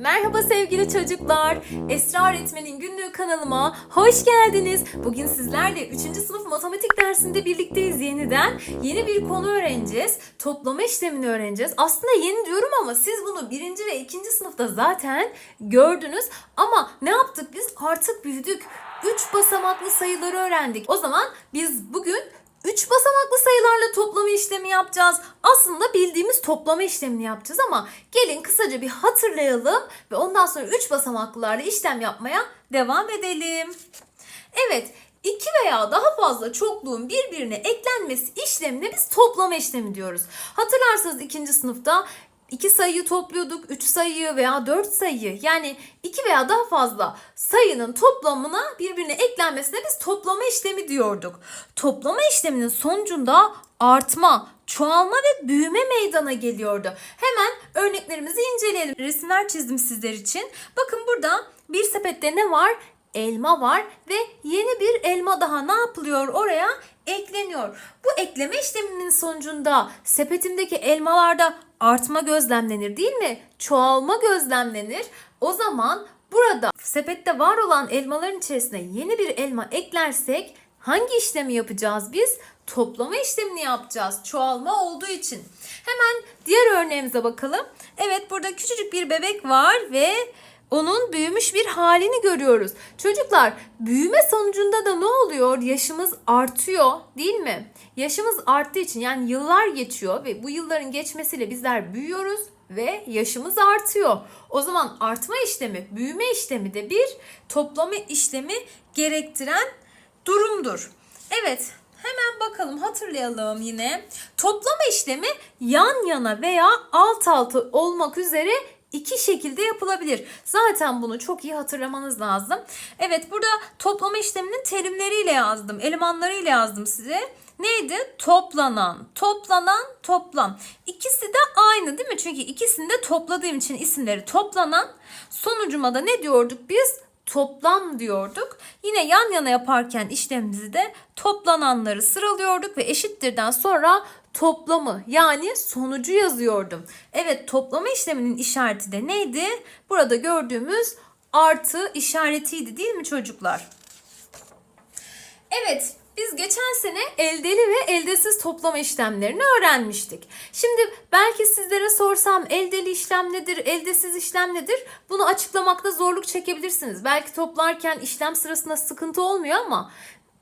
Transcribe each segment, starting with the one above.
Merhaba sevgili çocuklar. Esra Öğretmen'in günlüğü kanalıma hoş geldiniz. Bugün sizlerle 3. sınıf matematik dersinde birlikteyiz yeniden. Yeni bir konu öğreneceğiz. Toplama işlemini öğreneceğiz. Aslında yeni diyorum ama siz bunu 1. ve 2. sınıfta zaten gördünüz. Ama ne yaptık biz? Artık büyüdük. 3 basamaklı sayıları öğrendik. O zaman biz bugün 3 basamaklı sayılarla toplama işlemi yapacağız. Aslında bildiğimiz toplama işlemini yapacağız ama gelin kısaca bir hatırlayalım ve ondan sonra 3 basamaklılarla işlem yapmaya devam edelim. Evet, iki veya daha fazla çokluğun birbirine eklenmesi işlemine biz toplama işlemi diyoruz. Hatırlarsanız ikinci sınıfta iki sayıyı topluyorduk, üç sayıyı veya dört sayıyı yani iki veya daha fazla sayının toplamına birbirine eklenmesine biz toplama işlemi diyorduk. Toplama işleminin sonucunda artma, çoğalma ve büyüme meydana geliyordu. Hemen örneklerimizi inceleyelim. Resimler çizdim sizler için. Bakın burada bir sepette ne var? Elma var ve yeni bir elma daha ne yapılıyor oraya? Ekleniyor. Bu ekleme işleminin sonucunda sepetimdeki elmalarda artma gözlemlenir değil mi? Çoğalma gözlemlenir. O zaman burada sepette var olan elmaların içerisine yeni bir elma eklersek hangi işlemi yapacağız biz? Toplama işlemini yapacağız. Çoğalma olduğu için. Hemen diğer örneğimize bakalım. Evet burada küçücük bir bebek var ve onun büyümüş bir halini görüyoruz. Çocuklar büyüme sonucunda da ne oluyor? Yaşımız artıyor değil mi? Yaşımız arttığı için yani yıllar geçiyor ve bu yılların geçmesiyle bizler büyüyoruz ve yaşımız artıyor. O zaman artma işlemi, büyüme işlemi de bir toplama işlemi gerektiren durumdur. Evet, hemen bakalım hatırlayalım yine. Toplama işlemi yan yana veya alt alta olmak üzere iki şekilde yapılabilir. Zaten bunu çok iyi hatırlamanız lazım. Evet burada toplama işleminin terimleriyle yazdım. Elemanlarıyla yazdım size. Neydi? Toplanan, toplanan, toplam. İkisi de aynı değil mi? Çünkü ikisini de topladığım için isimleri toplanan. Sonucuma da ne diyorduk biz? toplam diyorduk. Yine yan yana yaparken işlemimizi de toplananları sıralıyorduk ve eşittirden sonra toplamı yani sonucu yazıyordum. Evet toplama işleminin işareti de neydi? Burada gördüğümüz artı işaretiydi değil mi çocuklar? Evet biz geçen sene eldeli ve eldesiz toplama işlemlerini öğrenmiştik. Şimdi belki sizlere sorsam eldeli işlem nedir, eldesiz işlem nedir? Bunu açıklamakta zorluk çekebilirsiniz. Belki toplarken işlem sırasında sıkıntı olmuyor ama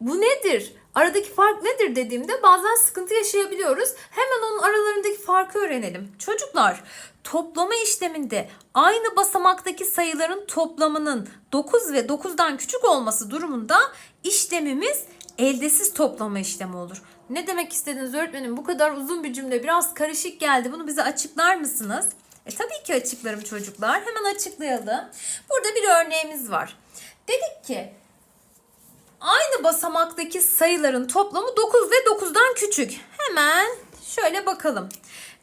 bu nedir? Aradaki fark nedir dediğimde bazen sıkıntı yaşayabiliyoruz. Hemen onun aralarındaki farkı öğrenelim. Çocuklar, toplama işleminde aynı basamaktaki sayıların toplamının 9 ve 9'dan küçük olması durumunda işlemimiz eldesiz toplama işlemi olur. Ne demek istediniz öğretmenim? Bu kadar uzun bir cümle biraz karışık geldi. Bunu bize açıklar mısınız? E tabii ki açıklarım çocuklar. Hemen açıklayalım. Burada bir örneğimiz var. Dedik ki aynı basamaktaki sayıların toplamı 9 ve 9'dan küçük. Hemen şöyle bakalım.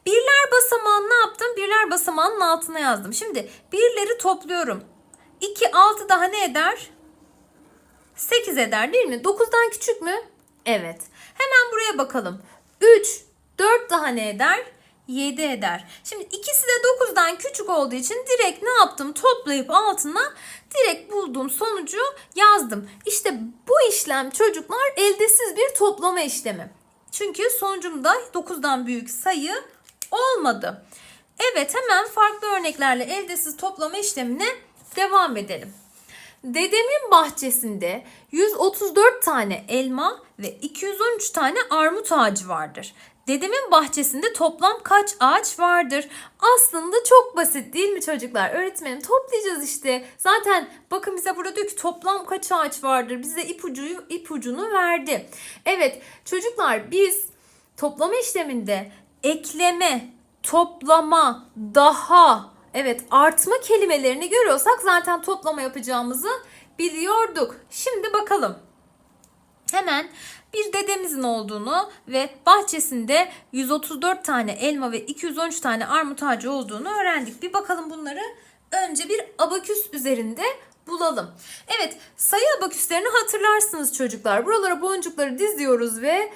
Birler basamağını ne yaptım? Birler basamağının altına yazdım. Şimdi birleri topluyorum. 2, 6 daha ne eder? 8 eder değil mi? 9'dan küçük mü? Evet. Hemen buraya bakalım. 3, 4 daha ne eder? 7 eder. Şimdi ikisi de 9'dan küçük olduğu için direkt ne yaptım? Toplayıp altına direkt bulduğum sonucu yazdım. İşte bu işlem çocuklar eldesiz bir toplama işlemi. Çünkü sonucumda 9'dan büyük sayı olmadı. Evet hemen farklı örneklerle eldesiz toplama işlemine devam edelim. Dedemin bahçesinde 134 tane elma ve 213 tane armut ağacı vardır. Dedemin bahçesinde toplam kaç ağaç vardır? Aslında çok basit değil mi çocuklar? Öğretmenim toplayacağız işte. Zaten bakın bize burada diyor ki toplam kaç ağaç vardır? Bize ipucuyu ipucunu verdi. Evet çocuklar biz toplama işleminde ekleme, toplama, daha, evet artma kelimelerini görüyorsak zaten toplama yapacağımızı biliyorduk. Şimdi bakalım. Hemen bir dedemizin olduğunu ve bahçesinde 134 tane elma ve 213 tane armut ağacı olduğunu öğrendik. Bir bakalım bunları önce bir abaküs üzerinde bulalım. Evet sayı abaküslerini hatırlarsınız çocuklar. Buralara boncukları diziyoruz ve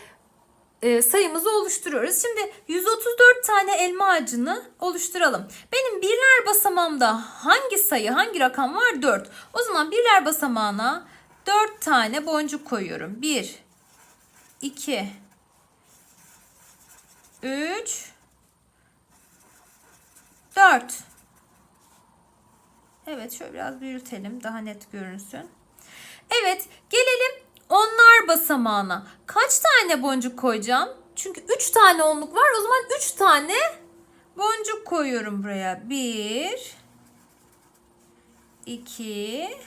e, sayımızı oluşturuyoruz. Şimdi 134 tane elma ağacını oluşturalım. Benim birler basamağımda hangi sayı, hangi rakam var? 4. O zaman birler basamağına 4 tane boncuk koyuyorum. 1 2 3 4 Evet şöyle biraz büyütelim daha net görünsün. Evet gelelim onlar basamağına. Kaç tane boncuk koyacağım? Çünkü 3 tane onluk var. O zaman 3 tane boncuk koyuyorum buraya. 1 2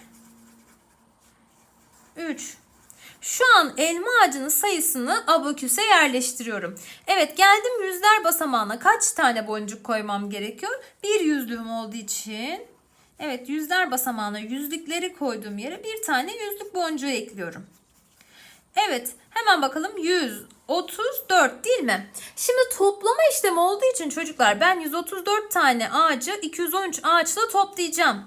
3 şu an elma ağacının sayısını abaküse yerleştiriyorum. Evet geldim yüzler basamağına kaç tane boncuk koymam gerekiyor? Bir yüzlüğüm olduğu için. Evet yüzler basamağına yüzlükleri koyduğum yere bir tane yüzlük boncuğu ekliyorum. Evet hemen bakalım 134 değil mi? Şimdi toplama işlemi olduğu için çocuklar ben 134 tane ağacı 213 ağaçla toplayacağım.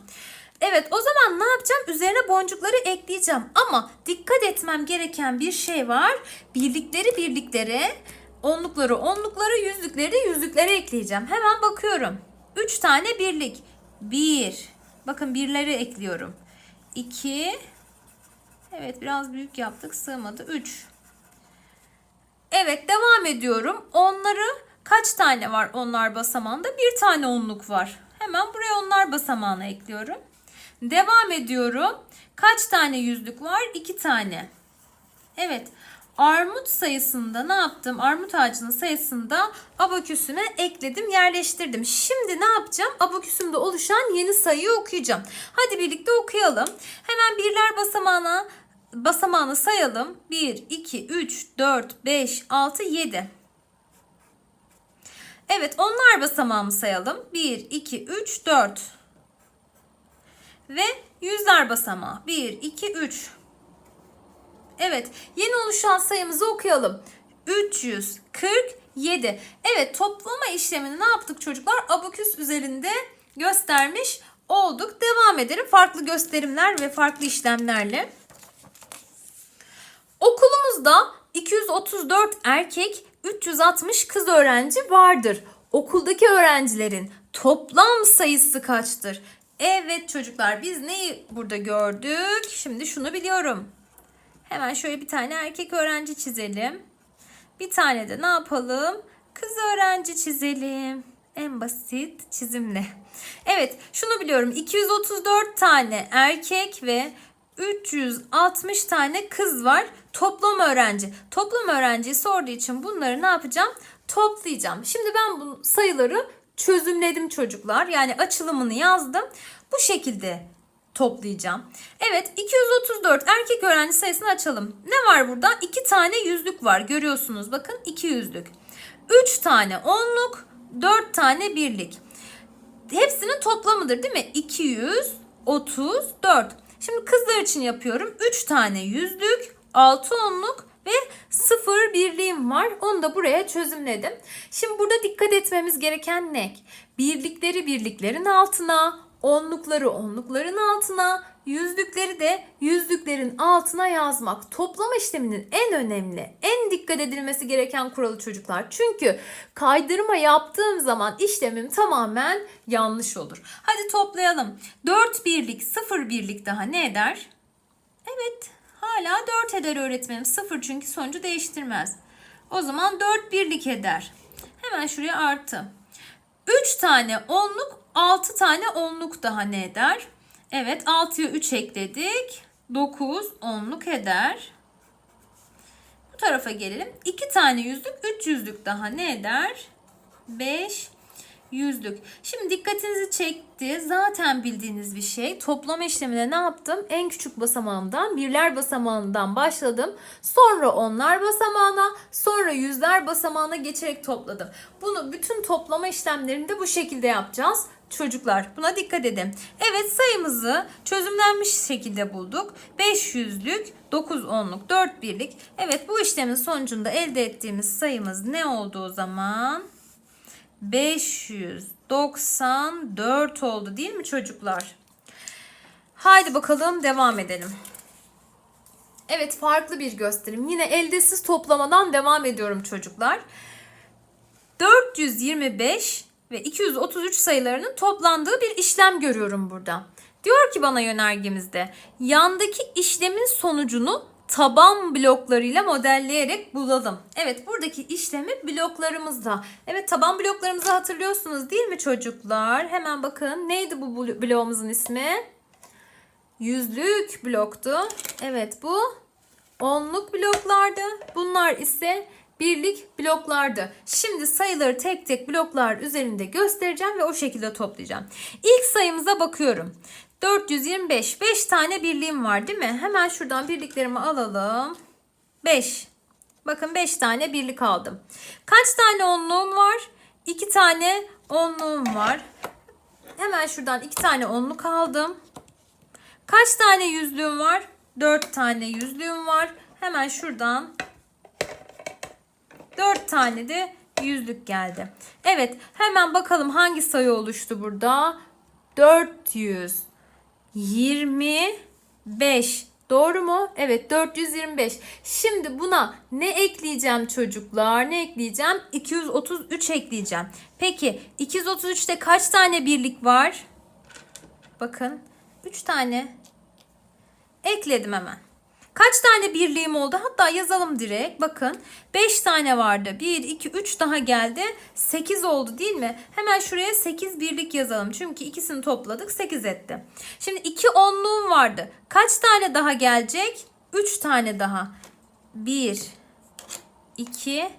Evet o zaman ne yapacağım? Üzerine boncukları ekleyeceğim. Ama dikkat etmem gereken bir şey var. Birlikleri birliklere, onlukları onlukları, yüzlükleri de yüzlüklere ekleyeceğim. Hemen bakıyorum. 3 tane birlik. 1. Bakın birleri ekliyorum. 2. Evet biraz büyük yaptık sığmadı. 3. Evet devam ediyorum. Onları kaç tane var onlar basamağında? Bir tane onluk var. Hemen buraya onlar basamağına ekliyorum. Devam ediyorum. Kaç tane yüzlük var? 2 tane. Evet. Armut sayısında ne yaptım? Armut ağacının sayısında abaküsüne ekledim, yerleştirdim. Şimdi ne yapacağım? Abaküsümde oluşan yeni sayıyı okuyacağım. Hadi birlikte okuyalım. Hemen birler basamağına basamağını sayalım. 1, 2, 3, 4, 5, 6, 7. Evet onlar basamağımı sayalım. 1, 2, 3, 4. Ve yüzler basamağı. 1, 2, 3. Evet yeni oluşan sayımızı okuyalım. 347. Evet toplama işlemini ne yaptık çocuklar? Abaküs üzerinde göstermiş olduk. Devam edelim farklı gösterimler ve farklı işlemlerle. Okulumuzda 234 erkek, 360 kız öğrenci vardır. Okuldaki öğrencilerin toplam sayısı kaçtır? Evet çocuklar biz neyi burada gördük? Şimdi şunu biliyorum. Hemen şöyle bir tane erkek öğrenci çizelim. Bir tane de ne yapalım? Kız öğrenci çizelim. En basit çizimle. Evet şunu biliyorum. 234 tane erkek ve 360 tane kız var. Toplam öğrenci. Toplam öğrenciyi sorduğu için bunları ne yapacağım? Toplayacağım. Şimdi ben bu sayıları çözümledim çocuklar. Yani açılımını yazdım. Bu şekilde toplayacağım. Evet 234 erkek öğrenci sayısını açalım. Ne var burada? 2 tane yüzlük var. Görüyorsunuz bakın 2 yüzlük. 3 tane onluk, 4 tane birlik. Hepsinin toplamıdır değil mi? 234. Şimdi kızlar için yapıyorum. 3 tane yüzlük, 6 onluk ve 0 birliğim var. Onu da buraya çözümledim. Şimdi burada dikkat etmemiz gereken ne? Birlikleri birliklerin altına, onlukları onlukların altına, yüzlükleri de yüzlüklerin altına yazmak. Toplama işleminin en önemli, en dikkat edilmesi gereken kuralı çocuklar. Çünkü kaydırma yaptığım zaman işlemim tamamen yanlış olur. Hadi toplayalım. 4 birlik, 0 birlik daha ne eder? Evet, hala 4 eder öğretmenim. 0 çünkü sonucu değiştirmez. O zaman 4 birlik eder. Hemen şuraya artı. 3 tane onluk 6 tane onluk daha ne eder? Evet 6'ya 3 ekledik. 9 onluk eder. Bu tarafa gelelim. 2 tane yüzlük 3 yüzlük daha ne eder? 5 yüzlük. Şimdi dikkatinizi çekti. Zaten bildiğiniz bir şey. Toplama işleminde ne yaptım? En küçük basamağımdan birler basamağından başladım. Sonra onlar basamağına, sonra yüzler basamağına geçerek topladım. Bunu bütün toplama işlemlerinde bu şekilde yapacağız. Çocuklar buna dikkat edin. Evet sayımızı çözümlenmiş şekilde bulduk. 500'lük, 9 onluk, 4 birlik. Evet bu işlemin sonucunda elde ettiğimiz sayımız ne oldu o zaman? 594 oldu değil mi çocuklar? Haydi bakalım devam edelim. Evet farklı bir gösterim. Yine eldesiz toplamadan devam ediyorum çocuklar. 425 ve 233 sayılarının toplandığı bir işlem görüyorum burada. Diyor ki bana yönergemizde yandaki işlemin sonucunu taban bloklarıyla modelleyerek bulalım. Evet buradaki işlemi bloklarımızda. Evet taban bloklarımızı hatırlıyorsunuz değil mi çocuklar? Hemen bakın neydi bu blo- bloğumuzun ismi? Yüzlük bloktu. Evet bu onluk bloklardı. Bunlar ise birlik bloklardı. Şimdi sayıları tek tek bloklar üzerinde göstereceğim ve o şekilde toplayacağım. İlk sayımıza bakıyorum. 425. 5 tane birliğim var değil mi? Hemen şuradan birliklerimi alalım. 5. Bakın 5 tane birlik aldım. Kaç tane onluğum var? 2 tane onluğum var. Hemen şuradan 2 tane onluk aldım. Kaç tane yüzlüğüm var? 4 tane yüzlüğüm var. Hemen şuradan 4 tane de yüzlük geldi. Evet hemen bakalım hangi sayı oluştu burada? 425. Doğru mu? Evet 425. Şimdi buna ne ekleyeceğim çocuklar? Ne ekleyeceğim? 233 ekleyeceğim. Peki 233'te kaç tane birlik var? Bakın 3 tane ekledim hemen. Kaç tane birliğim oldu? Hatta yazalım direkt. Bakın 5 tane vardı. 1, 2, 3 daha geldi. 8 oldu değil mi? Hemen şuraya 8 birlik yazalım. Çünkü ikisini topladık 8 etti. Şimdi 2 onluğum vardı. Kaç tane daha gelecek? 3 tane daha. 1, 2,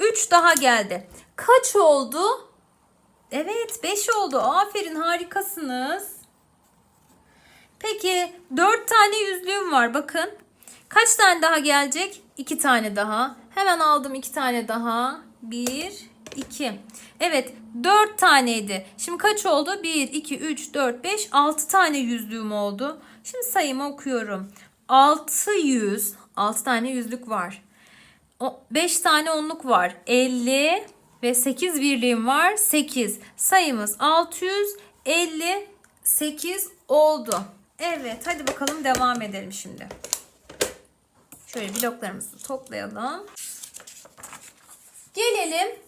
3 daha geldi. Kaç oldu? Evet 5 oldu. Aferin harikasınız. Peki 4 tane yüzlüğüm var bakın. Kaç tane daha gelecek? 2 tane daha. Hemen aldım 2 tane daha. 1, 2. Evet 4 taneydi. Şimdi kaç oldu? 1, 2, 3, 4, 5, 6 tane yüzlüğüm oldu. Şimdi sayımı okuyorum. 600, 6 tane yüzlük var. 5 tane onluk var. 50 ve 8 birliğim var. 8. Sayımız 658 oldu. Evet hadi bakalım devam edelim şimdi. Şöyle bloklarımızı toplayalım. Gelelim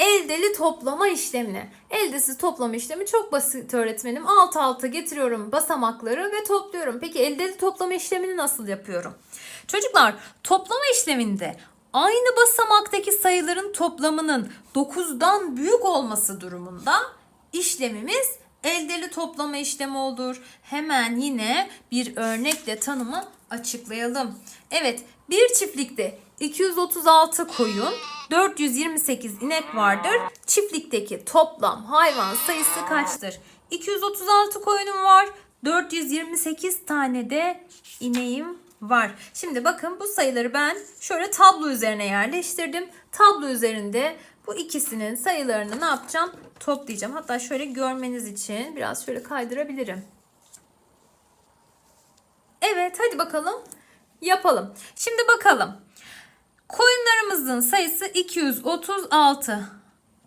eldeli toplama işlemine. Eldesiz toplama işlemi çok basit öğretmenim. Alt alta getiriyorum basamakları ve topluyorum. Peki eldeli toplama işlemini nasıl yapıyorum? Çocuklar toplama işleminde aynı basamaktaki sayıların toplamının 9'dan büyük olması durumunda işlemimiz eldeli toplama işlemi olur. Hemen yine bir örnekle tanımı açıklayalım. Evet bir çiftlikte 236 koyun, 428 inek vardır. Çiftlikteki toplam hayvan sayısı kaçtır? 236 koyunum var, 428 tane de ineğim var. Şimdi bakın bu sayıları ben şöyle tablo üzerine yerleştirdim. Tablo üzerinde bu ikisinin sayılarını ne yapacağım? Toplayacağım. Hatta şöyle görmeniz için biraz şöyle kaydırabilirim. Evet hadi bakalım yapalım. Şimdi bakalım. Koyunlarımızın sayısı 236.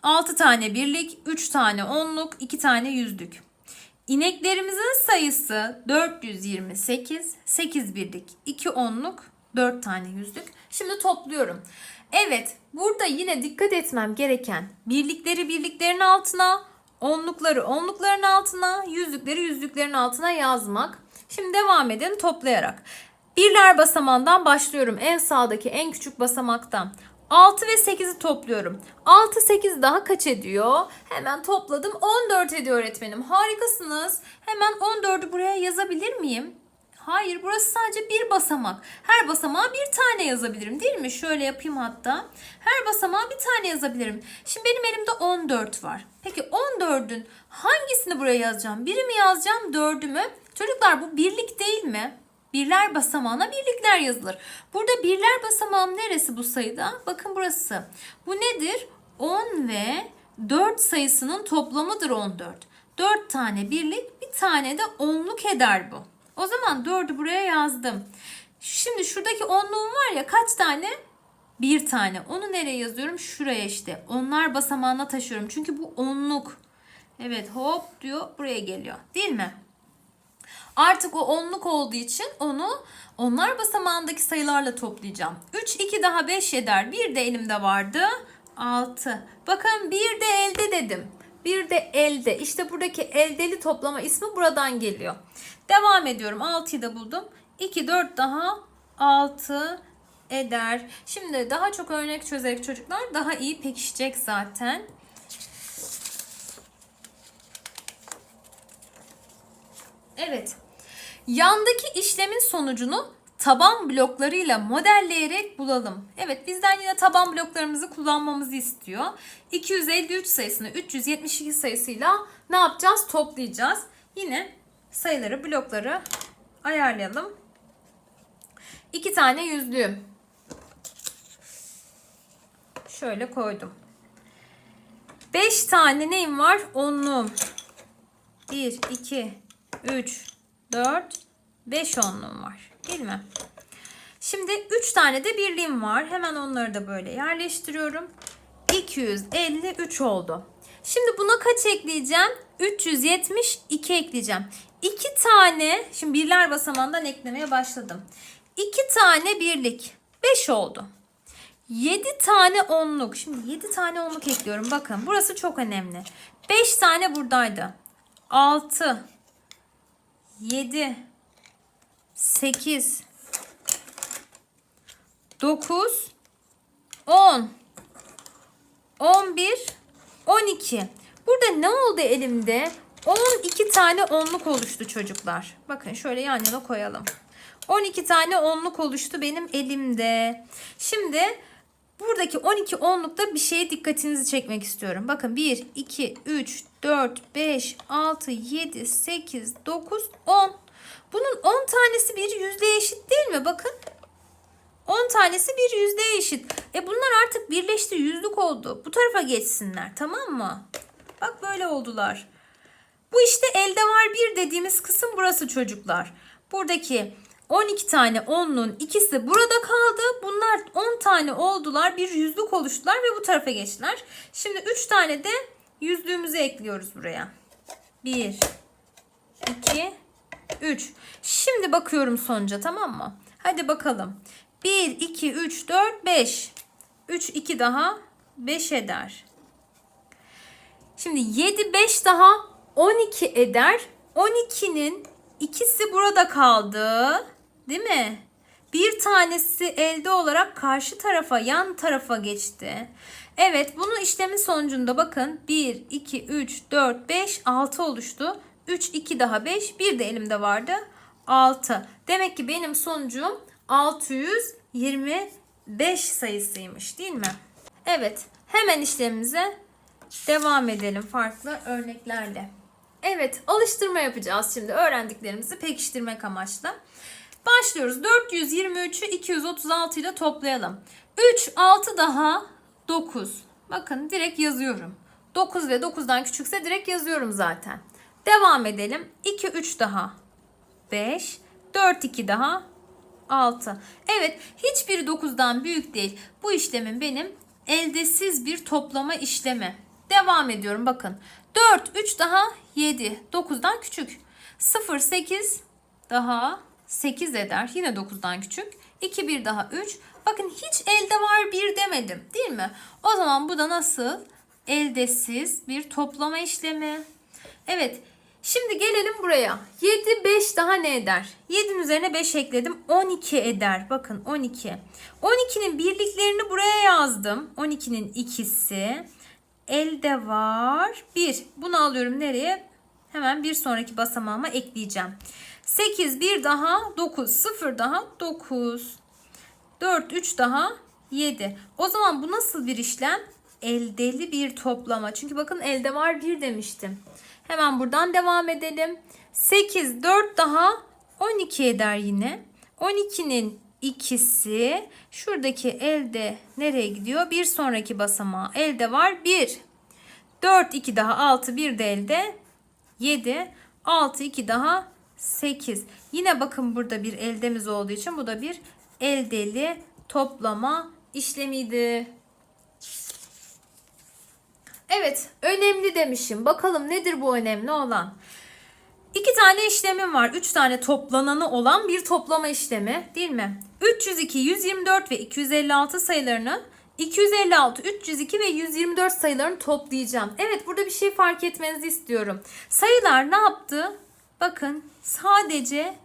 6 tane birlik, 3 tane onluk, 2 tane yüzlük. İneklerimizin sayısı 428, 8 birlik, 2 onluk, 4 tane yüzlük. Şimdi topluyorum. Evet, burada yine dikkat etmem gereken birlikleri birliklerin altına, onlukları onlukların altına, yüzlükleri yüzlüklerin altına yazmak. Şimdi devam edelim toplayarak. Birler basamağından başlıyorum. En sağdaki en küçük basamaktan. 6 ve 8'i topluyorum. 6 8 daha kaç ediyor? Hemen topladım. 14 ediyor öğretmenim. Harikasınız. Hemen 14'ü buraya yazabilir miyim? Hayır burası sadece bir basamak. Her basamağa bir tane yazabilirim değil mi? Şöyle yapayım hatta. Her basamağa bir tane yazabilirim. Şimdi benim elimde 14 var. Peki 14'ün hangisini buraya yazacağım? Biri mi yazacağım, dördü mü? Çocuklar bu birlik değil mi? Birler basamağına birlikler yazılır. Burada birler basamağım neresi bu sayıda? Bakın burası. Bu nedir? 10 ve 4 sayısının toplamıdır 14. 4 tane birlik bir tane de onluk eder bu. O zaman 4'ü buraya yazdım. Şimdi şuradaki onluğum var ya kaç tane? Bir tane. Onu nereye yazıyorum? Şuraya işte. Onlar basamağına taşıyorum. Çünkü bu onluk. Evet hop diyor buraya geliyor. Değil mi? Artık o onluk olduğu için onu onlar basamağındaki sayılarla toplayacağım. 3, 2 daha 5 eder. Bir de elimde vardı. 6. Bakın bir de elde dedim. Bir de elde. İşte buradaki eldeli toplama ismi buradan geliyor. Devam ediyorum. 6'yı da buldum. 2, 4 daha 6 eder. Şimdi daha çok örnek çözerek çocuklar daha iyi pekişecek zaten. Evet. Yandaki işlemin sonucunu taban bloklarıyla modelleyerek bulalım. Evet bizden yine taban bloklarımızı kullanmamızı istiyor. 253 sayısını 372 sayısıyla ne yapacağız? Toplayacağız. Yine sayıları blokları ayarlayalım. İki tane yüzlüğüm. Şöyle koydum. 5 tane neyim var? Onluğum. 1, 2, 3, 4, 5 onluğum var. Değil mi? Şimdi 3 tane de birliğim var. Hemen onları da böyle yerleştiriyorum. 253 oldu. Şimdi buna kaç ekleyeceğim? 372 ekleyeceğim. 2 tane, şimdi birler basamağından eklemeye başladım. 2 tane birlik. 5 oldu. 7 tane onluk. Şimdi 7 tane onluk ekliyorum. Bakın burası çok önemli. 5 tane buradaydı. 6 7 8 9 10 11 12 Burada ne oldu elimde? 12 tane onluk oluştu çocuklar. Bakın şöyle yan yana koyalım. 12 tane onluk oluştu benim elimde. Şimdi buradaki 12 onlukta bir şeye dikkatinizi çekmek istiyorum. Bakın 1, 2, 3, 4, 5, 6, 7, 8, 9, 10. Bunun 10 tanesi bir yüzdeye eşit değil mi? Bakın. 10 tanesi bir yüzdeye eşit. E bunlar artık birleşti yüzlük oldu. Bu tarafa geçsinler tamam mı? Bak böyle oldular. Bu işte elde var bir dediğimiz kısım burası çocuklar. Buradaki 12 tane onluğun ikisi burada kaldı. Bunlar 10 tane oldular. Bir yüzlük oluştular ve bu tarafa geçtiler. Şimdi 3 tane de yüzlüğümüzü ekliyoruz buraya. 1 2 3. Şimdi bakıyorum sonuca tamam mı? Hadi bakalım. 1 2 3 4 5. 3 2 daha 5 eder. Şimdi 7 5 daha 12 eder. 12'nin ikisi burada kaldı. Değil mi? Bir tanesi elde olarak karşı tarafa, yan tarafa geçti. Evet, bunun işlemin sonucunda bakın 1, 2, 3, 4, 5, 6 oluştu. 3, 2 daha 5, bir de elimde vardı 6. Demek ki benim sonucum 625 sayısıymış değil mi? Evet, hemen işlemimize devam edelim farklı örneklerle. Evet, alıştırma yapacağız şimdi öğrendiklerimizi pekiştirmek amaçlı. Başlıyoruz. 423'ü 236 ile toplayalım. 3, 6 daha 9. Bakın direkt yazıyorum. 9 ve 9'dan küçükse direkt yazıyorum zaten. Devam edelim. 2, 3 daha 5. 4, 2 daha 6. Evet hiçbiri 9'dan büyük değil. Bu işlemin benim eldesiz bir toplama işlemi. Devam ediyorum bakın. 4, 3 daha 7. 9'dan küçük. 0, 8 daha 8 eder. Yine 9'dan küçük. 2, 1 daha 3. Bakın hiç elde var 1 demedim değil mi? O zaman bu da nasıl? Eldesiz bir toplama işlemi. Evet. Şimdi gelelim buraya. 7, 5 daha ne eder? 7'nin üzerine 5 ekledim. 12 eder. Bakın 12. 12'nin birliklerini buraya yazdım. 12'nin ikisi. Elde var. 1. Bunu alıyorum nereye? Hemen bir sonraki basamağıma ekleyeceğim. 8 bir daha 9 0 daha 9 4 3 daha 7. O zaman bu nasıl bir işlem? Eldeli bir toplama. Çünkü bakın elde var 1 demiştim. Hemen buradan devam edelim. 8 4 daha 12 eder yine. 12'nin ikisi şuradaki elde nereye gidiyor? Bir sonraki basamağı elde var 1. 4 2 daha 6 bir de elde 7 6 2 daha 8. Yine bakın burada bir eldemiz olduğu için bu da bir eldeli toplama işlemiydi. Evet, önemli demişim. Bakalım nedir bu önemli olan? İki tane işlemim var. 3 tane toplananı olan bir toplama işlemi değil mi? 302, 124 ve 256 sayılarını 256, 302 ve 124 sayılarını toplayacağım. Evet burada bir şey fark etmenizi istiyorum. Sayılar ne yaptı? Bakın sadece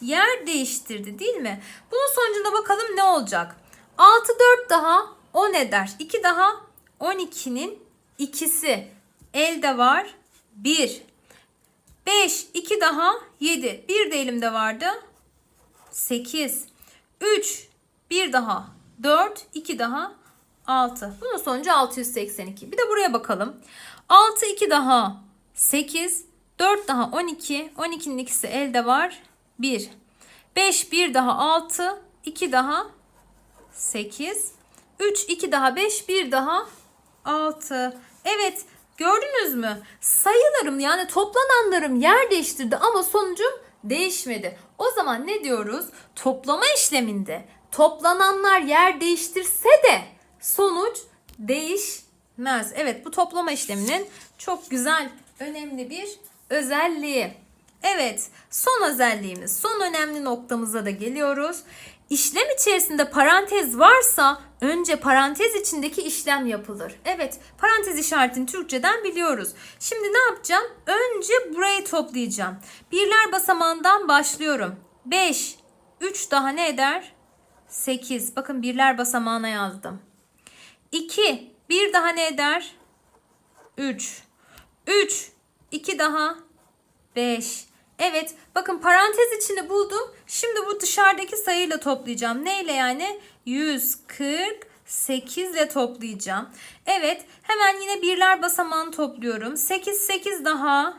yer değiştirdi değil mi? Bunun sonucunda bakalım ne olacak? 6 4 daha 10 eder. 2 daha 12'nin ikisi. Elde var 1. 5 2 daha 7. Bir de elimde vardı. 8. 3 bir daha 4 2 daha 6. Bunun sonucu 682. Bir de buraya bakalım. 6 2 daha 8 4 daha 12. 12'nin ikisi elde var. 1. 5 1 daha 6 2 daha 8 3 2 daha 5 1 daha 6. Evet gördünüz mü? Sayılarım yani toplananlarım yer değiştirdi ama sonucum değişmedi. O zaman ne diyoruz? Toplama işleminde toplananlar yer değiştirse de sonuç değişmez. Evet bu toplama işleminin çok güzel, önemli bir özelliği. Evet, son özelliğimiz, son önemli noktamıza da geliyoruz. İşlem içerisinde parantez varsa önce parantez içindeki işlem yapılır. Evet, parantez işaretini Türkçeden biliyoruz. Şimdi ne yapacağım? Önce burayı toplayacağım. Birler basamağından başlıyorum. 5, 3 daha ne eder? 8. Bakın birler basamağına yazdım. 2, 1 daha ne eder? 3. 3, 2 daha 5. Evet bakın parantez içini buldum. Şimdi bu dışarıdaki sayıyla toplayacağım. Neyle yani? 148 ile toplayacağım. Evet hemen yine birler basamağını topluyorum. 8 8 daha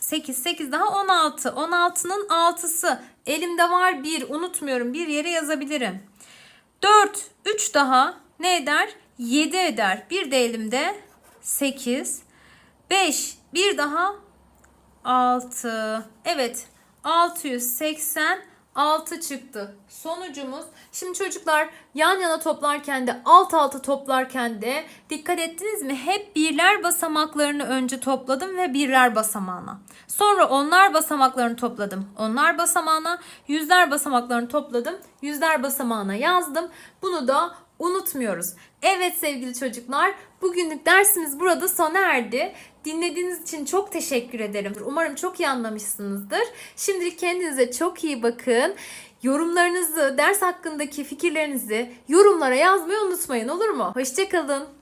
8 8 daha 16. 16'nın 6'sı. Elimde var 1. Unutmuyorum. Bir yere yazabilirim. 4 3 daha ne eder? 7 eder. Bir de elimde 8 5 bir daha 6. Evet 686 çıktı. Sonucumuz şimdi çocuklar yan yana toplarken de alt alta toplarken de dikkat ettiniz mi? Hep birler basamaklarını önce topladım ve birler basamağına. Sonra onlar basamaklarını topladım. Onlar basamağına yüzler basamaklarını topladım. Yüzler basamağına yazdım. Bunu da unutmuyoruz. Evet sevgili çocuklar, bugünlük dersimiz burada sona erdi. Dinlediğiniz için çok teşekkür ederim. Umarım çok iyi anlamışsınızdır. Şimdilik kendinize çok iyi bakın. Yorumlarınızı, ders hakkındaki fikirlerinizi yorumlara yazmayı unutmayın olur mu? Hoşçakalın.